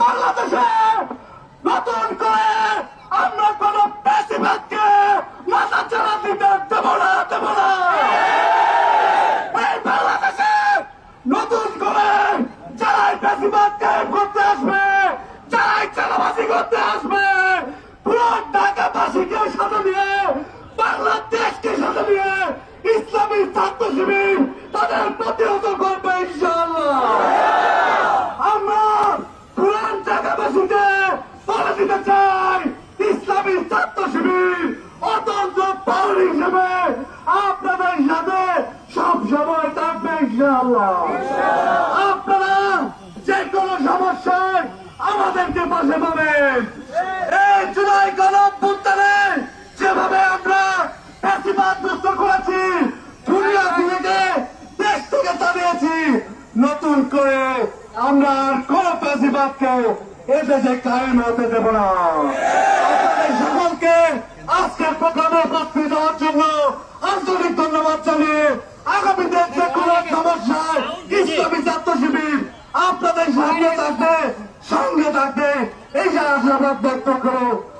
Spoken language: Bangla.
বাংলাদেশে, নতুন করে আমরা কোন পেশিবাদকে মাথা চালা দিতে দেব না দেব না। নতুন করে যারাই করতে আসবে, যারাই চালাবাসি করতে আসবে, পুরো ঢাকাবাসীকে সাথে নিয়ে, বাংলাদেশকে সাথে নিয়ে ইসলামী ছাত্র তাদের প্রতিহত করবে ইনশাআল্লাহ আমরা পুরান ঢাকাবাসীকে বলে দিতে চাই। ইসলামী ছাত্র শিবির অতন্ত্র পাওয়ার হিসেবে আপনাদের সাথে সব সময় থাকবে আপনারা যে কোনো সমস্যায় আমাদেরকে পাশে পাবেন। এই জুলাই গণঅভ্যুত্থানে যেভাবে আমরা প্যাসিবাদ মুক্ত করেছি, দুনিয়া থেকে দেশ থেকে তাড়িয়েছি নতুন করে আমরা আর কোন প্যাসিবাদকে এদেশে কায়েম হতে দেব না। আপনাদের সকলকে আজকের প্রোগ্রামে উপস্থিত হওয়ার জন্য আন্তরিক ধন্যবাদ জানিয়ে আগামীতে যে কোনো সমস্যায় ইসলামী ছাত্র শিবির আপনাদের সামনে থাকবে, সঙ্গে থাকবে। এই যে আশাবাদ ব্যক্ত করে।